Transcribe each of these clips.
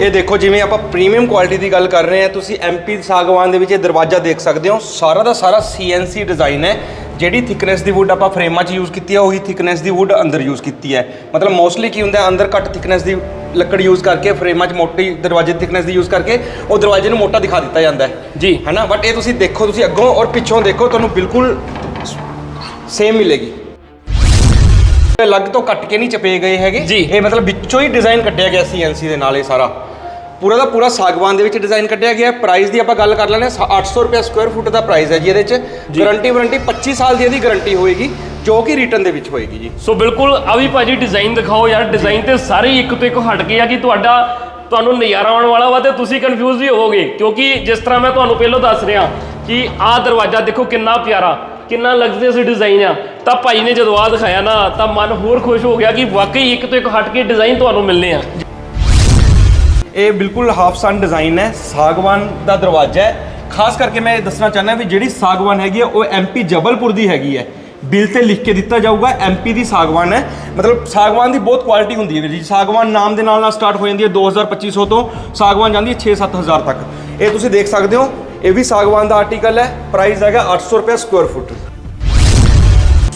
ਇਹ ਦੇਖੋ ਜਿਵੇਂ ਆਪਾਂ ਪ੍ਰੀਮੀਅਮ ਕੁਆਲਿਟੀ ਦੀ ਗੱਲ ਕਰ ਰਹੇ ਹਾਂ ਤੁਸੀਂ ਐਮਪੀ ਸਾਗਵਾਨ ਦੇ ਵਿੱਚ ਇਹ ਦਰਵਾਜ਼ਾ ਦੇਖ ਸਕਦੇ ਹੋ। ਸਾਰਾ ਦਾ ਸਾਰਾ ਸੀਐਨਸੀ ਡਿਜ਼ਾਈਨ ਹੈ। ਜਿਹੜੀ ਥਿਕਨੈਸ ਦੀ ਵੁੱਡ ਆਪਾਂ ਫਰੇਮਾਂ 'ਚ ਯੂਜ਼ ਕੀਤੀ ਹੈ ਉਹੀ ਥਿਕਨੈਸ ਦੀ ਵੁੱਡ ਅੰਦਰ ਯੂਜ਼ ਕੀਤੀ ਹੈ। ਮਤਲਬ ਮੋਸਟਲੀ ਕੀ ਹੁੰਦਾ ਅੰਦਰ ਘੱਟ ਥਿਕਨੈਸ ਦੀ ਲੱਕੜ ਯੂਜ਼ ਕਰਕੇ ਫਰੇਮਾਂ 'ਚ ਮੋਟੀ ਦਰਵਾਜ਼ੇ ਦੀ ਥਿਕਨੈਸ ਦੀ ਯੂਜ਼ ਕਰਕੇ ਉਹ ਦਰਵਾਜ਼ੇ ਨੂੰ ਮੋਟਾ ਦਿਖਾ ਦਿੱਤਾ ਜਾਂਦਾ ਹੈ। ਜੀ। ਹੈਨਾ ਬਟ ਇਹ ਤੁਸੀਂ ਦੇਖੋ ਤੁਸੀਂ ਅੱਗੋਂ ਔਰ ਪਿੱਛੋਂ ਦੇਖੋ ਤੁਹਾਨੂੰ ਬਿਲਕੁਲ ਸੇਮ ਮਿਲੇਗੀ। ਅਲੱਗ ਤੋਂ ਕੱਟ ਕੇ ਨਹੀਂ ਚਪੇ ਗਏ ਹੈਗੇ। ਜੀ। ਇਹ ਮਤਲਬ ਵਿੱਚੋਂ ਹੀ ਡਿਜ਼ਾਈਨ ਕੱਢਿਆ ਗਿਆ ਸੀਐਨਸੀ ਦੇ ਨਾਲ ਇਹ ਸਾਰਾ। ਪੂਰਾ ਦਾ ਪੂਰਾ ਸਾਗਵਾਨ ਦੇ ਵਿੱਚ ਡਿਜ਼ਾਈਨ ਕੱਢਿਆ ਗਿਆ। ਪ੍ਰਾਈਸ ਦੀ ਆਪਾਂ ਗੱਲ ਕਰ ਲੈਂਦੇ ਹਾਂ 800 ਰੁਪਏ ਸਕੁਅਰ ਫੁੱਟ ਦਾ ਪ੍ਰਾਈਸ ਹੈ ਜੀ ਇਹਦੇ ਚ। ਗਾਰੰਟੀ ਵਾਰੰਟੀ 25 ਸਾਲ ਦੀ ਇਹਦੀ ਗਾਰੰਟੀ ਹੋਏਗੀ ਜੋ ਕਿ ਰਿਟਰਨ ਦੇ ਵਿੱਚ ਹੋਏਗੀ ਜੀ। ਸੋ ਬਿਲਕੁਲ ਆ ਵੀ ਭਾਜੀ ਡਿਜ਼ਾਈਨ ਦਿਖਾਓ ਯਾਰ। ਡਿਜ਼ਾਈਨ ਤੇ ਸਾਰੇ ਹੀ ਇੱਕ ਤੋਂ ਇੱਕ ਹਟ ਗਏ ਆ ਕਿ ਤੁਹਾਡਾ ਤੁਹਾਨੂੰ ਨਜ਼ਾਰਾ ਆਉਣ ਵਾਲਾ ਵਾ ਤੇ ਤੁਸੀਂ ਕਨਫਿਊਜ਼ ਵੀ ਹੋਵੋਗੇ। ਕਿਉਂਕਿ ਜਿਸ ਤਰ੍ਹਾਂ ਮੈਂ ਤੁਹਾਨੂੰ ਪਹਿਲਾਂ ਦੱਸ ਰਿਹਾ ਕਿ ਆਹ ਦਰਵਾਜ਼ਾ ਦੇਖੋ ਕਿੰਨਾ ਪਿਆਰਾ ਕਿੰਨਾ ਲਗਜ਼ਰੀਅਸ ਡਿਜ਼ਾਈਨ ਆ। ਤਾਂ ਭਾਈ ਨੇ ਜਦੋਂ ਆ ਦਿਖਾਇਆ ਨਾ, ਤਾਂ ਮਨ ਹੋਰ ਖੁਸ਼ ਹੋ ਗਿਆ ਕਿ ਵਾਕਈ ਇੱਕ ਤੋਂ ਇੱਕ ਹਟ ਕੇ ਡਿਜ਼ਾਈਨ ਤੁਹਾਨੂੰ ਮਿਲਨੇ ਆ। ਇਹ ਬਿਲਕੁਲ ਹਾਫ ਸਨ ਡਿਜ਼ਾਈਨ ਹੈ, ਸਾਗਵਾਨ ਦਾ ਦਰਵਾਜ਼ਾ ਹੈ। ਖਾਸ ਕਰਕੇ ਮੈਂ ਇਹ ਦੱਸਣਾ ਚਾਹੁੰਦਾ ਵੀ ਜਿਹੜੀ ਸਾਗਵਾਨ ਹੈਗੀ ਹੈ, ਉਹ ਐਮਪੀ ਜਬਲਪੁਰ ਦੀ ਹੈਗੀ ਹੈ। ਬਿੱਲ ਤੇ ਲਿਖ ਕੇ ਦਿੱਤਾ ਜਾਊਗਾ ਐਮਪੀ ਦੀ ਸਾਗਵਾਨ ਹੈ। ਮਤਲਬ ਸਾਗਵਾਨ ਦੀ ਬਹੁਤ ਕੁਆਲਿਟੀ ਹੁੰਦੀ ਹੈ ਵੀਰ ਜੀ। ਸਾਗਵਾਨ ਨਾਮ ਦੇ ਨਾਲ ਨਾਲ ਸਟਾਰਟ ਹੋ ਜਾਂਦੀ ਹੈ 2000-2500 ਤੋਂ, ਸਾਗਵਾਨ ਜਾਂਦੀ ਹੈ 6-7000 ਤੱਕ। ਇਹ ਤੁਸੀਂ ਦੇਖ ਸਕਦੇ ਹੋ, ਇਹ ਵੀ ਸਾਗਵਾਨ ਦਾ ਆਰਟੀਕਲ ਹੈ ਪ੍ਰਾਈਸ ਹੈਗਾ 800 ਰੁਪਏ ਸਕੁਅਰ ਫੁੱਟ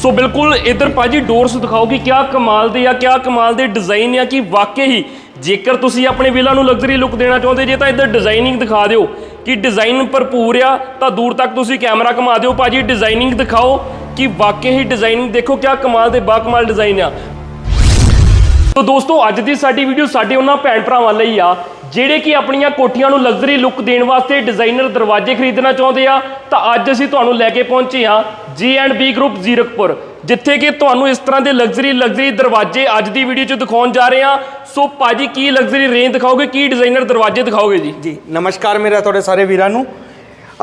ਸੋ ਬਿਲਕੁਲ ਇਧਰ ਭਾਜੀ ਡੋਰਸ ਦਿਖਾਓ ਕਿ ਕਿਆ ਕਮਾਲ ਦੇ ਆ, ਕਿਆ ਕਮਾਲ ਦੇ ਡਿਜ਼ਾਈਨ ਆ ਕਿ ਵਾਕਈ ਹੀ ਜੇਕਰ ਤੁਸੀਂ ਆਪਣੇ ਵਿਲਾ ਨੂੰ ਲਗਜ਼ਰੀ ਲੁੱਕ ਦੇਣਾ ਚਾਹੁੰਦੇ ਜੇ ਤਾਂ ਇਧਰ ਡਿਜ਼ਾਈਨਿੰਗ ਦਿਖਾ ਦਿਓ ਕਿ ਡਿਜ਼ਾਈਨ ਭਰਪੂਰ ਆ, ਤਾਂ ਦੂਰ ਤੱਕ ਤੁਸੀਂ ਕੈਮਰਾ ਘੁਮਾ ਦਿਓ। ਭਾਜੀ ਡਿਜ਼ਾਈਨਿੰਗ ਦਿਖਾਓ ਕਿ ਵਾਕਈ ਹੀ ਡਿਜ਼ਾਈਨਿੰਗ ਦੇਖੋ ਕਿਆ ਕਮਾਲ ਦੇ ਬਾਕਮਾਲ ਡਿਜ਼ਾਈਨ ਆ। ਤੋ ਦੋਸਤੋ, ਅੱਜ ਦੀ ਸਾਡੀ ਵੀਡੀਓ ਸਾਡੇ ਉਹਨਾਂ ਭੈਣ ਭਰਾਵਾਂ ਲਈ ਆ ਜਿਹੜੇ ਕਿ ਆਪਣੀਆਂ ਕੋਠੀਆਂ ਨੂੰ ਲਗਜ਼ਰੀ ਲੁੱਕ ਦੇਣ ਵਾਸਤੇ ਡਿਜ਼ਾਈਨਰ ਦਰਵਾਜ਼ੇ ਖਰੀਦਣਾ ਚਾਹੁੰਦੇ ਆ, ਤਾਂ ਅੱਜ ਅਸੀਂ ਤੁਹਾਨੂੰ ਲੈ ਕੇ ਪਹੁੰਚੇ ਆ ਬੀ ਗਰੁੱਪ ਜ਼ੀਰਕਪੁਰ, ਜਿੱਥੇ ਕਿ ਤੁਹਾਨੂੰ ਇਸ ਤਰ੍ਹਾਂ ਦੇ ਲਗਜ਼ਰੀ ਲਗਜ਼ਰੀ ਦਰਵਾਜ਼ੇ ਅੱਜ ਦੀ ਵੀਡੀਓ 'ਚ ਦਿਖਾਉਣ ਜਾ ਰਹੇ ਆ ਸੋ ਭਾਜੀ, ਕੀ ਲਗਜ਼ਰੀ ਰੇਂਜ ਦਿਖਾਓਗੇ? ਕੀ ਡਿਜ਼ਾਈਨਰ ਦਰਵਾਜ਼ੇ ਦਿਖਾਓਗੇ ਜੀ? ਜੀ, ਨਮਸਕਾਰ ਮੇਰਾ ਤੁਹਾਡੇ ਸਾਰੇ ਵੀਰਾਂ ਨੂੰ।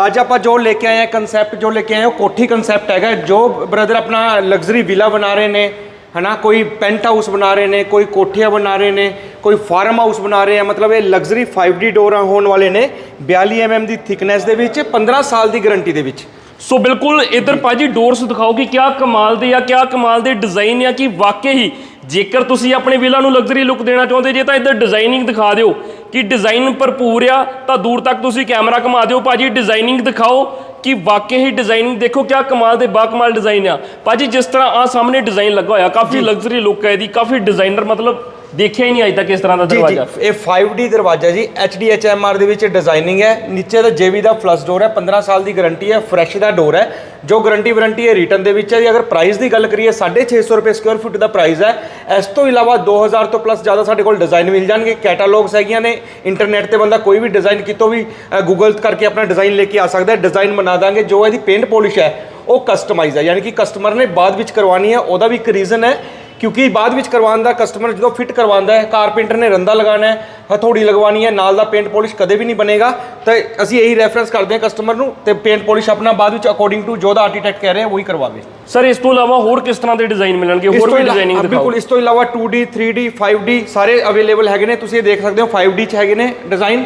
ਅੱਜ ਆਪਾਂ ਜੋ ਲੈ ਕੇ ਆਏ ਹਾਂ ਕਨਸੈਪਟ ਜੋ ਲੈ ਕੇ ਆਏ ਹਾਂ, ਉਹ ਕੋਠੀ ਕਨਸੈਪਟ ਹੈਗਾ। ਜੋ ਬ੍ਰਦਰ ਆਪਣਾ ਲਗਜ਼ਰੀ ਵਿਲਾ ਬਣਾ ਰਹੇ ਨੇ ਹਨਾ, ਕੋਈ ਪੈਂਟ ਹਾਊਸ ਬਣਾ ਰਹੇ ਨੇ, ਕੋਈ ਕੋਠੀਆਂ ਬਣਾ ਰਹੇ ਨੇ, ਕੋਈ ਫਾਰਮ ਹਾਊਸ ਬਣਾ ਰਹੇ ਆ, ਮਤਲਬ ਇਹ ਲਗਜ਼ਰੀ 5D ਡੋਰਾਂ ਹੋਣ ਵਾਲੇ ਨੇ 42 mm ਦੀ ਥਿਕਨੈਸ ਦੇ ਵਿੱਚ 15 ਸਾਲ ਦੀ ਗਾਰੰਟੀ ਦੇ ਵਿੱਚ। ਸੋ ਬਿਲਕੁਲ ਇਧਰ ਭਾਜੀ ਡੋਰਸ ਦਿਖਾਓ ਕਿ ਕਿਆ ਕਮਾਲ ਦੇ ਆ, ਕਿਆ ਕਮਾਲ ਦੇ ਡਿਜ਼ਾਈਨ ਆ, ਕਿ ਵਾਕਈ ਹੀ ਜੇਕਰ ਤੁਸੀਂ ਆਪਣੇ ਵਿਲਾ ਨੂੰ ਲਗਜ਼ਰੀ ਲੁੱਕ ਦੇਣਾ ਚਾਹੁੰਦੇ ਜੇ ਤਾਂ ਇਧਰ ਡਿਜ਼ਾਈਨਿੰਗ ਦਿਖਾ ਦਿਓ। ਕਿ ਡਿਜ਼ਾਈਨ ਭਰਪੂਰ ਆ ਤਾਂ ਦੂਰ ਤੱਕ ਤੁਸੀਂ ਕੈਮਰਾ ਘੁਮਾ ਦਿਓ। ਭਾਜੀ ਡਿਜ਼ਾਈਨਿੰਗ ਦਿਖਾਓ ਕਿ ਵਾਕਈ ਹੀ ਡਿਜ਼ਾਈਨਿੰਗ ਦੇਖੋ ਕਿਆ ਕਮਾਲ ਦੇ ਬਾ ਕਮਾਲ ਡਿਜ਼ਾਈਨ ਆ। ਭਾਜੀ ਜਿਸ ਤਰ੍ਹਾਂ ਆ ਸਾਹਮਣੇ ਡਿਜ਼ਾਈਨ ਲੱਗਾ ਹੋਇਆ ਕਾਫੀ ਲਗਜ਼ਰੀ ਲੁੱਕ ਹੈ ਇਹਦੀ ਕਾਫੀ ਡਿਜ਼ਾਈਨਰ ਮਤਲਬ ਦੇਖਿਆ ਹੀ ਨਹੀਂ ਅਜੇ ਤੱਕ ਇਸ ਤਰ੍ਹਾਂ ਦਾ ਦਰਵਾਜ਼ਾ। ਇਹ 5D ਦਰਵਾਜ਼ਾ ਜੀ HDHMR ਦੇ ਵਿੱਚ ਡਿਜ਼ਾਈਨਿੰਗ ਹੈ। ਨੀਚੇ ਦਾ JV ਦਾ ਫਲਸ਼ ਡੋਰ ਹੈ 15 ਸਾਲ ਦੀ ਗਾਰੰਟੀ ਹੈ ਫਰੈਸ਼ ਦਾ ਡੋਰ ਹੈ। ਜੋ ਗਾਰੰਟੀ ਵਾਰੰਟੀ ਹੈ ਰਿਟਰਨ ਦੇ ਵਿੱਚ ਹੈ। ਜੀ ਅਗਰ ਪ੍ਰਾਈਸ ਦੀ ਗੱਲ ਕਰੀਏ 650 ਰੁਪਏ ਸਕੁਅਰ ਫੁੱਟ ਦਾ ਪ੍ਰਾਈਸ ਹੈ। ਇਸ ਤੋਂ ਇਲਾਵਾ 2000 ਤੋਂ ਪਲੱਸ ਜ਼ਿਆਦਾ ਸਾਡੇ ਕੋਲ ਡਿਜ਼ਾਈਨ ਮਿਲ ਜਾਣਗੇ। ਕੈਟਾਲੌਗਸ ਹੈਗੀਆਂ ਨੇ। ਇੰਟਰਨੈਟ ਤੇ ਬੰਦਾ ਕੋਈ ਵੀ ਡਿਜ਼ਾਈਨ ਕਿਤੋਂ ਵੀ ਗੂਗਲ ਕਰਕੇ ਆਪਣਾ ਡਿਜ਼ਾਈਨ ਲੈ ਕੇ ਆ ਸਕਦਾ ਹੈ। ਡਿਜ਼ਾਈਨ ਬਣਾ ਦਾਂਗੇ। ਜੋ ਇਹਦੀ ਪੇਂਟ ਪੋਲਿਸ਼ ਹੈ ਉਹ ਕਸਟਮਾਈਜ਼ ਹੈ। ਯਾਨੀ ਕਿ ਕਸਟਮਰ ਨੇ ਬਾਅਦ ਵਿੱਚ ਕਰਵਾਉਣੀ ਹੈ। ਉਹਦਾ ਵੀ ਇੱਕ ਰੀਜ਼ਨ ਹੈ ਕਿਉਂਕਿ ਬਾਅਦ ਵਿੱਚ ਕਰਵਾਉਣ ਦਾ ਕਸਟਮਰ ਜਦੋਂ ਫਿੱਟ ਕਰਵਾਉਂਦਾ ਹੈ ਕਾਰਪੈਂਟਰ ਨੇ ਰੰਦਾ ਲਗਾਉਣਾ ਹੈ ਹਥੌੜੀ ਲਗਵਾਉਣੀ ਹੈ ਨਾਲ ਦਾ ਪੇਂਟ ਪੋਲਿਸ਼ ਕਦੇ ਵੀ ਨਹੀਂ ਬਣੇਗਾ। ਤਾਂ ਅਸੀਂ ਇਹੀ ਰੈਫਰੈਂਸ ਕਰਦੇ ਹਾਂ ਕਸਟਮਰ ਨੂੰ ਤੇ ਪੇਂਟ ਪੋਲਿਸ਼ ਆਪਣਾ ਬਾਅਦ ਵਿੱਚ ਅਕੋਰਡਿੰਗ ਟੂ ਜੋ ਦਾ ਆਰਕੀਟੈਕਟ ਕਹਿ ਰਿਹਾ ਉਹੀ ਕਰਵਾਵੇ। ਸਰ ਇਸ ਤੋਂ ਇਲਾਵਾ ਹੋਰ ਕਿਸ ਤਰ੍ਹਾਂ ਦੇ ਡਿਜ਼ਾਈਨ ਮਿਲਣਗੇ? ਹੋਰ ਵੀ ਡਿਜ਼ਾਈਨਿੰਗ ਦਿਖਾਓ। ਬਿਲਕੁਲ ਇਸ ਤੋਂ ਇਲਾਵਾ 2D 3D 5D ਸਾਰੇ ਅਵੇਲੇਬਲ ਹੈਗੇ ਨੇ। ਤੁਸੀਂ ਇਹ ਦੇਖ ਸਕਦੇ ਹੋ 5D ਚ ਹੈਗੇ ਨੇ ਡਿਜ਼ਾਈਨ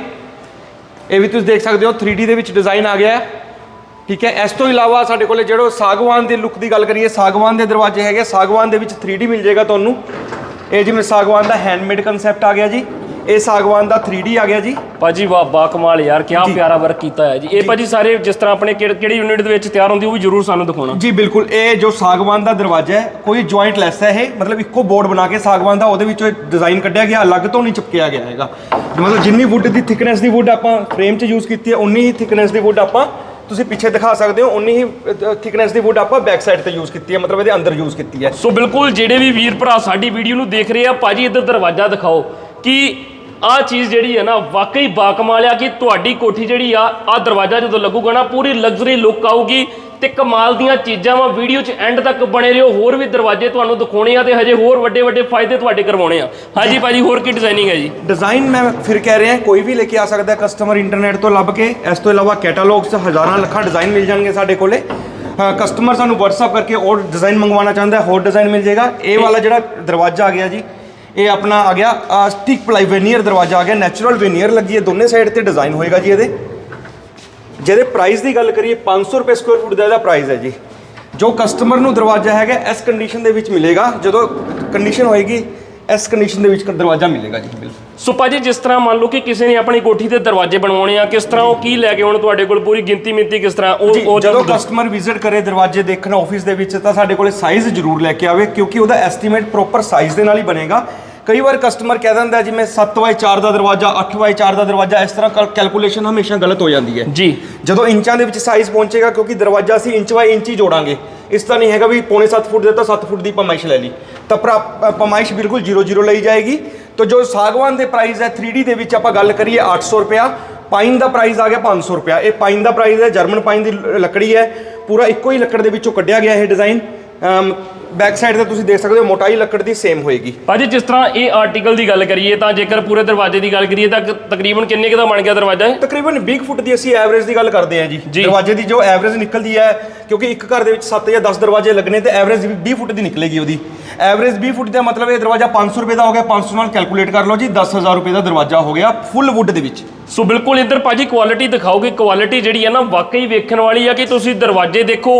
ਇਹ ਵੀ ਤੁਸੀਂ ਦੇਖ ਸਕਦੇ ਹੋ 3D ਦੇ ਵਿੱਚ ਡਿਜ਼ਾਈਨ ਆ ਗਿਆ ਹੈ। ਠੀਕ ਹੈ ਇਸ ਤੋਂ ਇਲਾਵਾ ਸਾਡੇ ਕੋਲੇ ਜਿਹੜੋ ਸਾਗਵਾਨ ਦੇ ਲੁੱਕ ਦੀ ਗੱਲ ਕਰੀਏ ਸਾਗਵਾਨ ਦੇ ਦਰਵਾਜ਼ੇ ਹੈਗੇ ਸਾਗਵਾਨ ਦੇ ਵਿੱਚ 3D ਮਿਲ ਜਾਏਗਾ ਤੁਹਾਨੂੰ। ਇਹ ਜਿਵੇਂ ਸਾਗਵਾਨ ਦਾ ਹੈਂਡਮੇਡ ਕਨਸੈਪਟ ਆ ਗਿਆ ਜੀ। ਇਹ ਸਾਗਵਾਨ ਦਾ 3D ਆ ਗਿਆ ਜੀ। ਭਾਜੀ ਵਾਹ ਬਾ ਕਮਾਲ ਯਾਰ ਕੀ ਪਿਆਰਾ ਵਰਕ ਕੀਤਾ ਹੈ ਜੀ। ਇਹ ਭਾਜੀ ਸਾਰੇ ਜਿਸ ਤਰ੍ਹਾਂ ਆਪਣੇ ਕਿਹੜੀ ਯੂਨਿਟ ਦੇ ਵਿੱਚ ਤਿਆਰ ਹੁੰਦੀ ਉਹ ਵੀ ਜਰੂਰ ਸਾਨੂੰ ਦਿਖਾਉਣਾ। ਜੀ ਬਿਲਕੁਲ। ਇਹ ਜੋ ਸਾਗਵਾਨ ਦਾ ਦਰਵਾਜ਼ਾ ਹੈ ਕੋਈ ਜੁਆਇੰਟ ਲੈਸ ਹੈ ਇਹ। ਮਤਲਬ ਇੱਕੋ ਬੋਰਡ ਬਣਾ ਕੇ ਸਾਗਵਾਨ ਦਾ ਉਹਦੇ ਵਿੱਚੋਂ ਡਿਜ਼ਾਈਨ ਕੱਢਿਆ ਗਿਆ ਅਲੱਗ ਤੋਂ ਨਹੀਂ ਚਿਪਕਿਆ ਗਿਆ ਹੈਗਾ। ਮਤਲਬ ਜਿੰਨੀ ਵੁੱਡ ਦੀ ਥਿਕਨੈਸ ਦੀ ਵੁੱਡ ਆਪਾਂ ਫਰੇਮ 'ਚ ਯੂਜ਼ ਕੀਤੀ ਹੈ ਉਨੀ ਹੀ ਥਿਕਨੈਸ ਦੀ ਵੁੱਡ ਆਪਾਂ ਤੁਸੀਂ ਪਿੱਛੇ ਦਿਖਾ ਸਕਦੇ ਹੋ, ਉਨੀ ਹੀ ਥਿਕਨੈਸ ਦੀ ਵੁੱਡ ਆਪਾਂ ਬੈਕ ਸਾਈਡ ਤੇ ਯੂਜ਼ ਕੀਤੀ ਹੈ, ਮਤਲਬ ਇਹਦੇ ਅੰਦਰ ਯੂਜ਼ ਕੀਤੀ ਹੈ। ਸੋ ਬਿਲਕੁਲ ਜਿਹੜੇ ਵੀ ਵੀਰ ਭਰਾ ਸਾਡੀ ਵੀਡੀਓ ਨੂੰ ਦੇਖ ਰਹੇ ਆ, ਭਾਜੀ ਇੱਧਰ ਦਰਵਾਜ਼ਾ ਦਿਖਾਓ। ਕਿ ਆਹ ਚੀਜ਼ ਜਿਹੜੀ ਹੈ ਨਾ, ਵਾਕਈ ਬਾਕਮਾਲ ਆ ਕਿ ਤੁਹਾਡੀ ਕੋਠੀ ਜਿਹੜੀ ਆ, ਆਹ ਦਰਵਾਜ਼ਾ ਜਦੋਂ ਲੱਗੂਗਾ ਨਾ, ਪੂਰੀ ਲਗਜ਼ਰੀ ਲੁੱਕ ਆਊਗੀ। ਤੇ ਕਮਾਲ ਦੀਆਂ ਚੀਜ਼ਾਂ ਵਾ ਵੀਡੀਓ 'ਚ ਐਂਡ ਤੱਕ ਬਣੇ ਰਹੋ, ਹੋਰ ਵੀ ਦਰਵਾਜ਼ੇ ਤੁਹਾਨੂੰ ਦਿਖਾਉਣੇ ਆ ਤੇ ਹਜੇ ਹੋਰ ਵੱਡੇ ਵੱਡੇ ਫਾਇਦੇ ਤੁਹਾਡੇ ਕਰਵਾਉਣੇ ਆ। ਹਾਂਜੀ ਭਾਜੀ, ਹੋਰ ਕੀ ਡਿਜ਼ਾਈਨਿੰਗ ਹੈ ਜੀ? ਡਿਜ਼ਾਈਨ ਮੈਂ ਫਿਰ ਕਹਿ ਰਿਹਾ, ਕੋਈ ਵੀ ਲੈ ਕੇ ਆ ਸਕਦਾ ਕਸਟਮਰ ਇੰਟਰਨੈਟ ਤੋਂ ਲੱਭ ਕੇ, ਇਸ ਤੋਂ ਇਲਾਵਾ ਕੈਟਾਲੌਗਸ ਹਜ਼ਾਰਾਂ ਲੱਖਾਂ ਡਿਜ਼ਾਈਨ ਮਿਲ ਜਾਣਗੇ ਸਾਡੇ ਕੋਲੇ। ਕਸਟਮਰ ਸਾਨੂੰ WhatsApp ਕਰਕੇ ਹੋਰ ਡਿਜ਼ਾਈਨ ਮੰਗਵਾਉਣਾ ਚਾਹੁੰਦਾ ਹੈ, ਹੋਰ ਡਿਜ਼ਾਈਨ ਮਿਲ ਜਾਏਗਾ। ਇਹ ਵਾਲਾ ਜਿਹੜਾ ਦਰਵਾਜ਼ਾ ਆ ਗਿਆ ਜੀ, ਇਹ ਆਪਣਾ ਆ ਗਿਆ ਸਟਿਕ ਪਲਾਈ ਵੇਨੀਅਰ ਦਰਵਾਜ਼ਾ ਆ ਗਿਆ ਨੈਚੁਰਲ ਵੇਨੀਅਰ ਲੱਗੀ ਹੈ, ਦੋਨੇ ਸਾਈਡ ਤੇ ਡਿਜ਼ਾਈਨ ਹੋਏਗਾ ਜੀ ਇਹਦੇ। ਜਿਹਦੇ ਪ੍ਰਾਈਸ ਦੀ ਗੱਲ ਕਰੀਏ 500 ਰੁਪਏ ਸਕੁਅਰ ਫੁੱਟ ਦਾ ਇਹਦਾ ਪ੍ਰਾਈਸ ਹੈ ਜੀ। ਜੋ ਕਸਟਮਰ ਨੂੰ ਦਰਵਾਜ਼ਾ ਹੈਗਾ ਇਸ ਕੰਡੀਸ਼ਨ ਦੇ ਵਿੱਚ ਮਿਲੇਗਾ। ਜਦੋਂ ਕੰਡੀਸ਼ਨ ਹੋਏਗੀ ਇਸ ਕੰਡੀਸ਼ਨ ਦੇ ਵਿੱਚ ਦਰਵਾਜ਼ਾ ਮਿਲੇਗਾ ਜੀ ਬਿਲਕੁਲ। ਸੋ ਭਾਜੀ ਜਿਸ ਤਰ੍ਹਾਂ ਮੰਨ ਲਓ ਕਿ ਕਿਸੇ ਨੇ ਆਪਣੀ ਕੋਠੀ ਦੇ ਦਰਵਾਜ਼ੇ ਬਣਵਾਉਣੇ ਆ ਕਿਸ ਤਰ੍ਹਾਂ ਉਹ ਕੀ ਲੈ ਕੇ ਆਉਣ ਤੁਹਾਡੇ ਕੋਲ ਪੂਰੀ ਗਿਣਤੀ ਮਿੰਤੀ ਕਿਸ ਤਰ੍ਹਾਂ? ਉਹ ਜਦ- ਕਸਟਮਰ ਵਿਜ਼ਿਟ ਕਰੇ ਦਰਵਾਜ਼ੇ ਦੇਖਣ ਆਫਿਸ ਦੇ ਵਿੱਚ ਤਾਂ ਸਾਡੇ ਕੋਲੇ ਸਾਈਜ਼ ਜ਼ਰੂਰ ਲੈ ਕੇ ਆਵੇ ਕਿਉਂਕਿ ਉਹਦਾ ਐਸਟੀਮੇਟ ਪ੍ਰੋਪਰ ਸਾਈਜ਼ ਦੇ ਨਾਲ ਹੀ ਬਣੇਗਾ। ਕਈ ਵਾਰ ਕਸਟਮਰ ਕਹਿ ਦਿੰਦਾ ਜਿਵੇਂ 7x4 ਦਾ ਦਰਵਾਜ਼ਾ 8x4 ਦਾ ਦਰਵਾਜ਼ਾ ਇਸ ਤਰ੍ਹਾਂ ਕੈਲਕੂਲੇਸ਼ਨ ਹਮੇਸ਼ਾ ਗਲਤ ਹੋ ਜਾਂਦੀ ਹੈ। ਜੀ। ਜਦੋਂ ਇੰਚਾਂ ਦੇ ਵਿੱਚ ਸਾਈਜ਼ ਪਹੁੰਚੇਗਾ ਕਿਉਂਕਿ ਦਰਵਾਜ਼ਾ ਅਸੀਂ ਇੰਚ ਬਾਈ ਇੰਚ ਹੀ ਜੋੜਾਂਗੇ ਇਸ ਤਾਂ ਨਹੀਂ ਹੈਗਾ ਵੀ ਪੌਣੇ 7 ਫੁੱਟ ਦੇ ਤਾਂ 7 ਫੁੱਟ ਦੀ ਪਮਾਇਸ਼ ਲੈ ਲਈ। ਤਾਂ ਪ੍ਰਾ- ਪਮਾਇਸ਼ ਬਿਲਕੁਲ 00 ਲਈ ਜਾਏਗੀ। ਤਾਂ ਜੋ ਸਾਗਵਾਨ ਦੇ ਪ੍ਰਾਈਸ ਹੈ 3D ਦੇ ਵਿੱਚ ਆਪਾਂ ਗੱਲ ਕਰੀਏ 800 ਰੁਪਿਆ ਪਾਈਨ ਦਾ ਪ੍ਰਾਈਸ ਆ ਗਿਆ 500 ਰੁਪਿਆ ਇਹ ਪਾਈਨ ਦਾ ਪ੍ਰਾਈਸ ਹੈ ਜਰਮਨ ਪਾਈਨ ਦੀ ਲੱਕੜੀ ਹੈ। ਪੂਰਾ ਇੱਕੋ ਹੀ ਲੱਕੜ ਦੇ ਵਿੱਚੋਂ ਕੱਢਿਆ ਗਿਆ ਇਹ ਡਿਜ਼ਾਈਨ ਬੈਕ ਸਾਈਡ ਤੇ ਤੁਸੀਂ ਦੇਖ ਸਕਦੇ ਹੋ ਮੋਟਾਈ ਲੱਕੜ ਦੀ ਸੇਮ ਹੋਏਗੀ। ਭਾਜੀ ਜਿਸ ਤਰ੍ਹਾਂ ਇਹ ਆਰਟੀਕਲ ਦੀ ਗੱਲ ਕਰੀਏ ਤਾਂ ਜੇਕਰ ਪੂਰੇ ਦਰਵਾਜ਼ੇ ਦੀ ਗੱਲ ਕਰੀਏ ਤਾਂ ਤਕਰੀਬਨ ਕਿੰਨੇ ਕੁ ਦਾ ਬਣ ਗਿਆ ਦਰਵਾਜ਼ਾ ਇਹ? ਤਕਰੀਬਨ 20 ਫੁੱਟ ਦੀ ਅਸੀਂ ਐਵਰੇਜ ਦੀ ਗੱਲ ਕਰਦੇ ਹਾਂ ਜੀ। ਜੀ। ਦਰਵਾਜ਼ੇ ਦੀ ਜੋ ਐਵਰੇਜ ਨਿਕਲਦੀ ਹੈ ਕਿਉਂਕਿ ਇੱਕ ਘਰ ਦੇ ਵਿੱਚ 7 ਜਾਂ 10 ਦਰਵਾਜ਼ੇ ਲੱਗਣੇ ਤੇ ਐਵਰੇਜ 20 ਫੁੱਟ ਦੀ ਨਿਕਲੇਗੀ ਉਹਦੀ। ਐਵਰੇਜ 20 ਫੁੱਟ ਦਾ ਮਤਲਬ ਇਹ ਦਰਵਾਜ਼ਾ 500 ਰੁਪਏ ਦਾ ਹੋ ਗਿਆ 500 ਨਾਲ ਕੈਲਕੂਲੇਟ ਕਰ ਲਓ ਜੀ 10000 ਰੁਪਏ ਦਾ ਦਰਵਾਜ਼ਾ ਹੋ ਗਿਆ ਫੁੱਲ ਵੁੱਡ ਦੇ ਵਿੱਚ। ਸੋ ਬਿਲਕੁਲ ਇੱਧਰ ਭਾਜੀ ਕੁਆਲਿਟੀ ਦਿਖਾਓਗੇ ਕੁਆਲਿਟੀ ਜਿਹੜੀ ਹੈ ਨਾ ਵਾਕਈ ਵੇਖਣ ਵਾਲੀ ਆ ਕਿ ਤੁਸੀਂ ਦਰਵਾਜ਼ੇ ਦੇਖੋ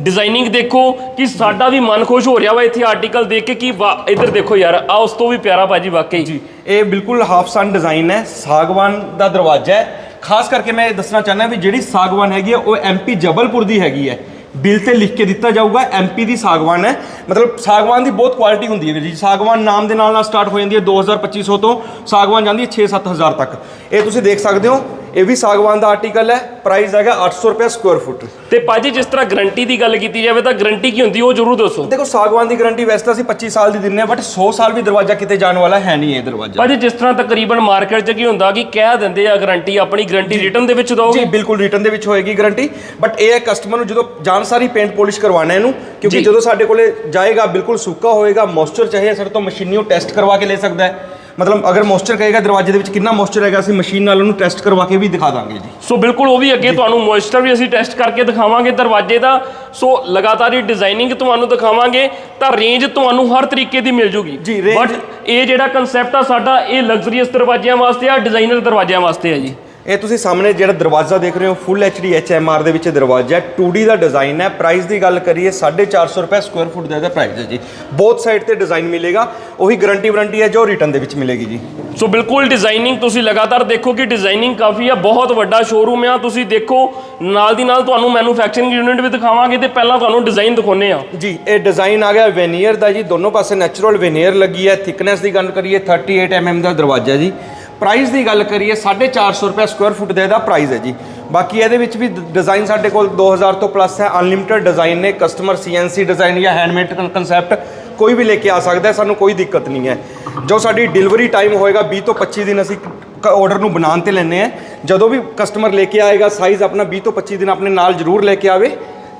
ਡਿਜ਼ਾਈਨਿੰਗ ਦੇਖੋ ਕਿ ਸਾਡਾ ਵੀ ਮਨ ਖੁਸ਼ ਹੋ ਰਿਹਾ ਵਾ ਇੱਥੇ ਆਰਟੀਕਲ ਦੇਖ ਕੇ ਕਿ ਵਾ- ਇੱਧਰ ਦੇਖੋ ਯਾਰ ਆ ਉਸ ਤੋਂ ਵੀ ਪਿਆਰਾ ਭਾਜੀ ਵਾਕਈ। ਜੀ, ਇਹ ਬਿਲਕੁਲ ਹਾਫ ਸਨ ਡਿਜ਼ਾਈਨ ਹੈ, ਸਾਗਵਾਨ ਦਾ ਦਰਵਾਜ਼ਾ ਹੈ। ਖਾਸ ਕਰਕੇ ਮੈਂ ਇਹ ਦੱਸਣਾ ਚਾਹੁੰਦਾ ਵੀ ਜਿਹੜੀ ਸਾਗਵਾਨ ਹੈਗੀ ਹੈ, ਉਹ ਐਮਪੀ ਜਬਲਪੁਰ ਦੀ ਹੈਗੀ ਹੈ। ਬਿੱਲ ਤੇ ਲਿਖ ਕੇ ਦਿੱਤਾ ਜਾਊਗਾ ਐਮਪੀ ਦੀ ਸਾਗਵਾਨ ਹੈ। ਮਤਲਬ ਸਾਗਵਾਨ ਦੀ ਬਹੁਤ ਕੁਆਲਿਟੀ ਹੁੰਦੀ ਹੈ ਵੀਰ ਜੀ। ਸਾਗਵਾਨ ਨਾਮ ਦੇ ਨਾਲ ਨਾਲ ਸਟਾਰਟ ਹੋ ਜਾਂਦੀ ਹੈ 2200 ਤੋਂ, ਸਾਗਵਾਨ ਜਾਂਦੀ ਹੈ 6-7000 ਤੱਕ। ਇਹ ਤੁਸੀਂ ਦੇਖ ਸਕਦੇ ਹੋ ਇਹ ਵੀ ਸਾਗਵਾਨ ਦਾ ਆਰਟੀਕਲ ਹੈ ਪ੍ਰਾਈਸ ਹੈਗਾ 800 ਰੁਪਏ ਸਕੁਅਰ ਫੁੱਟ ਤੇ ਭਾਜੀ ਜਿਸ ਤਰ੍ਹਾਂ ਗਰੰਟੀ ਦੀ ਗੱਲ ਕੀਤੀ ਜਾਵੇ ਤਾਂ ਗਰੰਟੀ ਕੀ ਹੁੰਦੀ ਉਹ ਜ਼ਰੂਰ ਦੱਸੋ। ਦੇਖੋ ਸਾਗਵਾਨ ਦੀ ਗਾਰੰਟੀ ਵੈਸੇ ਤਾਂ ਅਸੀਂ 25 ਸਾਲ ਦੀ ਦਿੰਨੇ ਆ ਬਟ 100 ਸਾਲ ਵੀ ਦਰਵਾਜ਼ਾ ਕਿਤੇ ਜਾਣ ਵਾਲਾ ਹੈ ਨਹੀਂ ਇਹ ਦਰਵਾਜ਼ਾ। ਭਾਜੀ ਜਿਸ ਤਰ੍ਹਾਂ ਤਕਰੀਬਨ ਮਾਰਕੀਟ 'ਚ ਕੀ ਹੁੰਦਾ ਕਿ ਕਹਿ ਦਿੰਦੇ ਆ ਗਾਰੰਟੀ ਆਪਣੀ ਗਾਰੰਟੀ ਰਿਟਰਨ ਦੇ ਵਿੱਚ ਜੀ ਦੋਗੇ ਬਿਲਕੁਲ ਰਿਟਰਨ ਦੇ ਵਿੱਚ ਹੋਏਗੀ ਗਾਰੰਟੀ ਬਟ ਇਹ ਹੈ ਕਸਟਮਰ ਨੂੰ ਜਦੋਂ ਜਾਣ ਸਾਰੀ ਪੇਂਟ ਪੋਲਿਸ਼ ਕਰਵਾਉਣਾ ਇਹਨੂੰ ਕਿਉਂਕਿ ਜੀ। ਜਦੋਂ ਸਾਡੇ ਕੋਲੇ ਜਾਏਗਾ ਬਿਲਕੁਲ ਸੁੱਕਾ ਹੋਏਗਾ ਮੋਇਸਚਰ ਚਾਹੇ ਸਾਡੇ ਤੋਂ ਮਸ਼ੀਨੀ ਉਹ ਟੈਸਟ ਕਰਵਾ ਕੇ ਲੈ ਸਕਦਾ ਹੈ। ਮਤਲਬ ਅਗਰ ਮੋਇਸਚਰ ਕਹੇਗਾ ਦਰਵਾਜ਼ੇ ਦੇ ਵਿੱਚ ਕਿੰਨਾ ਮੋਇਸਚਰ ਹੈਗਾ ਅਸੀਂ ਮਸ਼ੀਨ ਨਾਲ ਉਹਨੂੰ ਟੈਸਟ ਕਰਵਾ ਕੇ ਵੀ ਦਿਖਾ ਦਾਂਗੇ ਜੀ। ਸੋ ਬਿਲਕੁਲ ਉਹ ਵੀ ਅੱਗੇ ਤੁਹਾਨੂੰ ਮੋਇਸਚਰ ਵੀ ਅਸੀਂ ਟੈਸਟ ਕਰਕੇ ਦਿਖਾਵਾਂਗੇ ਦਰਵਾਜ਼ੇ ਦਾ। ਸੋ ਲਗਾਤਾਰ ਹੀ ਡਿਜ਼ਾਈਨਿੰਗ ਤੁਹਾਨੂੰ ਦਿਖਾਵਾਂਗੇ ਤਾਂ ਰੇਂਜ ਤੁਹਾਨੂੰ ਹਰ ਤਰੀਕੇ ਦੀ ਮਿਲ ਜੂਗੀ। ਜੀ, range- ਬਟ ਇਹ ਜਿਹੜਾ ਕਨਸੈਪਟ ਆ ਸਾਡਾ ਇਹ ਲਗਜ਼ਰੀਅਸ ਦਰਵਾਜ਼ਿਆਂ ਵਾਸਤੇ ਆ ਡਿਜ਼ਾਈਨਰ ਦਰਵਾਜ਼ਿਆਂ ਵਾਸਤੇ ਆ ਜੀ। ਇਹ ਤੁਸੀਂ ਸਾਹਮਣੇ ਜਿਹੜਾ ਦਰਵਾਜ਼ਾ ਦੇਖ ਰਹੇ ਹੋ ਫੁੱਲ HD HMR ਦੇ ਵਿੱਚ ਦਰਵਾਜ਼ਾ ਹੈ। 2D ਦਾ ਡਿਜ਼ਾਈਨ ਹੈ। ਪ੍ਰਾਈਸ ਦੀ ਗੱਲ ਕਰੀਏ 450 ਰੁਪਏ ਸਕੁਅਰ ਫੁੱਟ ਦਾ ਇਹਦਾ ਪ੍ਰਾਈਸ ਹੈ ਜੀ। ਬੋਥ ਸਾਈਡ ਤੇ ਡਿਜ਼ਾਈਨ ਮਿਲੇਗਾ। ਉਹੀ ਗਾਰੰਟੀ ਵਾਰੰਟੀ ਹੈ ਜੋ ਰਿਟਰਨ ਦੇ ਵਿੱਚ ਮਿਲੇਗੀ ਜੀ। ਸੋ ਬਿਲਕੁਲ ਡਿਜ਼ਾਈਨਿੰਗ ਤੁਸੀਂ ਲਗਾਤਾਰ ਦੇਖੋ ਕਿ ਡਿਜ਼ਾਈਨਿੰਗ ਕਾਫੀ ਆ ਬਹੁਤ ਵੱਡਾ ਸ਼ੋਰੂਮ ਆ। ਤੁਸੀਂ ਦੇਖੋ ਨਾਲ ਦੀ ਨਾਲ ਤੁਹਾਨੂੰ ਮੈਨੂਫੈਕਚਰਿੰਗ ਯੂਨਿਟ ਵੀ ਦਿਖਾਵਾਂਗੇ ਤੇ ਪਹਿਲਾਂ ਤੁਹਾਨੂੰ ਡਿਜ਼ਾਈਨ ਦਿਖਾਉਨੇ ਆ ਜੀ ਇਹ ਡਿਜ਼ਾਈਨ ਆ ਗਿਆ ਵੈਨੀਅਰ ਦਾ ਜੀ। ਦੋਨੋਂ ਪਾਸੇ ਨੈਚੁਰਲ ਵੈਨੀਅਰ ਲੱਗੀ ਹੈ। ਥਿਕਨੈਸ ਦੀ ਗੱਲ ਕਰੀਏ 38 mm ਦਾ ਦਰਵਾਜ਼ਾ ਜੀ। ਪ੍ਰਾਈਸ ਦੀ ਗੱਲ ਕਰੀਏ 450 ਰੁਪਏ ਸਕੁਅਰ ਫੁੱਟ ਦਾ ਇਹਦਾ ਪ੍ਰਾਈਸ ਹੈ ਜੀ। ਬਾਕੀ ਇਹਦੇ ਵਿੱਚ ਵੀ ਡਿਜ਼ਾਈਨ ਸਾਡੇ ਕੋਲ 2000 ਤੋਂ ਪਲੱਸ ਹੈ। ਅਨਲਿਮਿਟਿਡ ਡਿਜ਼ਾਈਨ ਨੇ ਕਸਟਮਰ ਸੀਐਨਸੀ ਡਿਜ਼ਾਈਨ ਜਾਂ ਹੈਂਡਮੇਡ ਕਨਸੈਪਟ ਕੋਈ ਵੀ ਲੈ ਕੇ ਆ ਸਕਦਾ ਹੈ, ਸਾਨੂੰ ਕੋਈ ਦਿੱਕਤ ਨਹੀਂ ਹੈ। ਜੋ ਸਾਡੀ ਡਿਲੀਵਰੀ ਟਾਈਮ ਹੋਏਗਾ 20 ਤੋਂ 25 ਦਿਨ ਅਸੀਂ ਆਰਡਰ ਨੂੰ ਬਣਾਉਣ ਤੇ ਲੈਂਦੇ ਆ ਜਦੋਂ ਵੀ ਕਸਟਮਰ ਲੈ ਕੇ ਆਏਗਾ ਸਾਈਜ਼ ਆਪਣਾ 20 ਤੋਂ 25 ਦਿਨ ਆਪਣੇ ਨਾਲ ਜ਼ਰੂਰ ਲੈ ਕੇ ਆਵੇ।